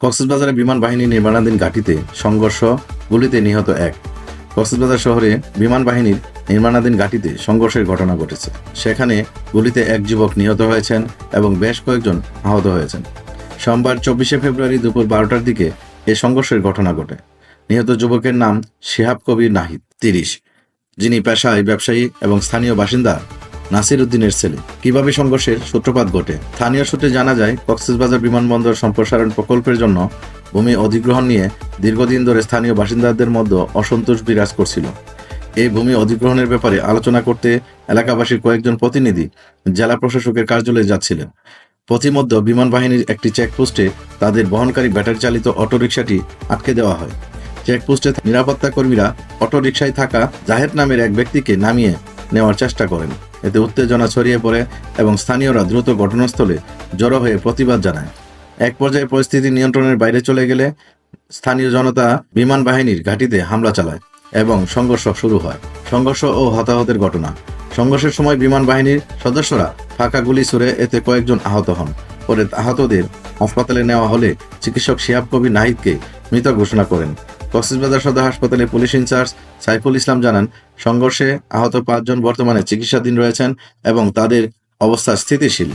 কক্সবাজারে বিমান বাহিনী নির্মাণাধীন ঘাটিতে সংঘর্ষ, গুলিতে নিহত এক। কক্সবাজার শহরে বিমান বাহিনীর নির্মাণাধীন ঘাটিতে সংঘর্ষের ঘটনা ঘটেছে। সেখানে গুলিতে এক যুবক নিহত হয়েছেন এবং বেশ কয়েকজন আহত হয়েছেন। সোমবার চব্বিশে ফেব্রুয়ারি দুপুর বারোটার দিকে এ সংঘর্ষের ঘটনা ঘটে। নিহত যুবকের নাম শিহাব কবির নাহিদ, তিরিশ, যিনি পেশায় ব্যবসায়ী এবং স্থানীয় বাসিন্দা নাসির উদ্দিনের ছেলে। কীভাবে সংঘর্ষের সূত্রপাত ঘটে? স্থানীয় সূত্রে জানা যায়, কক্সবাজার বিমানবন্দর সম্প্রসারণ প্রকল্পের জন্য ভূমি অধিগ্রহণ নিয়ে দীর্ঘদিন ধরে স্থানীয় বাসিন্দাদের মধ্যে অসন্তোষ বিরাজ করছিল। এই ভূমি অধিগ্রহণের ব্যাপারে আলোচনা করতে এলাকাবাসীর কয়েকজন প্রতিনিধি জেলা প্রশাসকের কার্যালয়ে যাচ্ছিলেন। পথিমধ্যে বিমান বাহিনীর একটি চেকপোস্টে তাদের বহনকারী ব্যাটারি চালিত অটোরিকশাটি আটকে দেওয়া হয়। চেকপোস্টে নিরাপত্তা কর্মীরা অটোরিকশায় থাকা জাহেদ নামের এক ব্যক্তিকে নামিয়ে নেওয়ার চেষ্টা করেন। এতে উত্তেজনা ছড়িয়ে পড়ে এবং স্থানীয়রা দ্রুত ঘটনাস্থলে জড়ো হয়ে প্রতিবাদ জানায়। এক পর্যায়ে পরিস্থিতি নিয়ন্ত্রণের বাইরে চলে গেলে স্থানীয় জনতা বিমান বাহিনীর ঘাঁটিতে হামলা চালায় এবং সংঘর্ষ শুরু হয়। সংঘর্ষ ও হতাহতের ঘটনা। সংঘর্ষের সময় বিমান বাহিনীর সদস্যরা ফাঁকা গুলি ছুড়ে এতে কয়েকজন আহত হন। পরে আহতদের হাসপাতালে নেওয়া হলে চিকিৎসক শিহাব কবি নাহিদকে মৃত ঘোষণা করেন। কক্সবাজার সদর হাসপাতালে পুলিশ ইনচার্জ সাইফুল ইসলাম জানান, সংঘর্ষে আহত পাঁচজন বর্তমানে চিকিৎসাধীন রয়েছেন এবং তাদের অবস্থা স্থিতিশীল।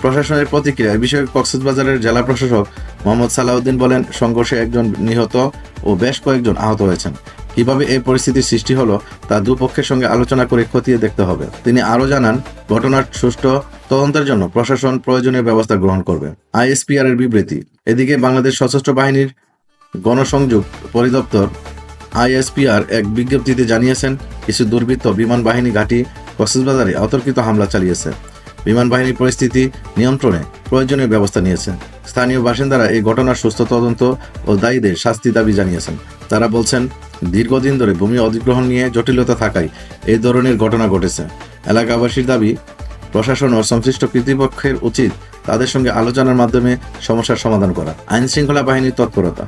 প্রশাসনের প্রতিক্রিয়া বিষয়ে কক্সবাজারের জেলা প্রশাসক মোহাম্মদ সালাউদ্দিন বলেন, সংঘর্ষে একজন নিহত ও বেশ কয়েকজন আহত হয়েছেন। কীভাবে এই পরিস্থিতির সৃষ্টি হলো তা দুপক্ষের সঙ্গে আলোচনা করে খতিয়ে দেখতে হবে। তিনি আরও জানান, ঘটনার সুষ্ঠু তদন্তের জন্য প্রশাসন প্রয়োজনীয় ব্যবস্থা গ্রহণ করবে। আইএসপিআর এর বিবৃতি। এদিকে বাংলাদেশ সশস্ত্র বাহিনীর গণসংযোগ পরিদপ্তর আইএসপিআর এক বিজ্ঞপ্তিতে জানিয়েছেন, কিছু দুর্বৃত্ত বিমান বাহিনী ঘাঁটি কক্সবাজারে অতর্কিত হামলা চালিয়েছে। বিমান বাহিনী পরিস্থিতি নিয়ন্ত্রণে প্রয়োজনীয় ব্যবস্থা নিয়েছে। স্থানীয় বাসিন্দারা এই ঘটনার সুস্থ তদন্ত ও দায়ীদের শাস্তি দাবি জানিয়েছেন। তারা বলছেন, দীর্ঘদিন ধরে ভূমি অধিগ্রহণ নিয়ে জটিলতা থাকায় এই ধরনের ঘটনা ঘটেছে। এলাকাবাসীর দাবি, প্রশাসন ও সংশ্লিষ্ট কর্তৃপক্ষের উচিত তাদের সঙ্গে আলোচনার মাধ্যমে সমস্যার সমাধান করা। আইন শৃঙ্খলা বাহিনীর তৎপরতা।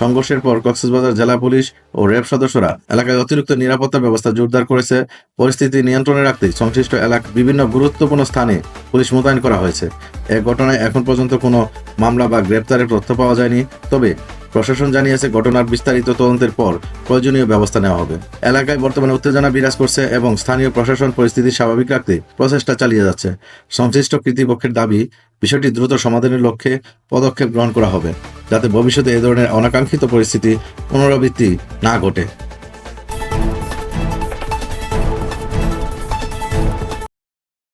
সংঘর্ষের পর কক্সবাজার জেলা পুলিশ ও র্যাব সদস্যরা এলাকায় অতিরিক্ত নিরাপত্তা ব্যবস্থা জোরদার করেছে। পরিস্থিতি নিয়ন্ত্রণে রাখতে সংশ্লিষ্ট এলাকা বিভিন্ন গুরুত্বপূর্ণ স্থানে পুলিশ মোতায়েন করা হয়েছে। এ ঘটনায় এখন পর্যন্ত কোনো মামলা বা গ্রেপ্তারের তথ্য পাওয়া যায়নি। তবে প্রশাসন জানিয়েছে ঘটনার বিস্তারিত তদন্তের পর প্রয়োজনীয় ব্যবস্থা নেওয়া হবে। এলাকায় বর্তমানে উত্তেজনা বিরাজ করছে এবং স্থানীয় প্রশাসন পরিস্থিতি স্বাভাবিক রাখতে প্রচেষ্টা চালিয়ে যাচ্ছে। সংশ্লিষ্ট কর্তৃপক্ষের দাবি, বিষয়টি দ্রুত সমাধানের লক্ষ্যে পদক্ষেপ গ্রহণ করা হবে, যাতে ভবিষ্যতে এ ধরনের অনাকাঙ্ক্ষিত পরিস্থিতি পুনরাবৃত্তি না ঘটে।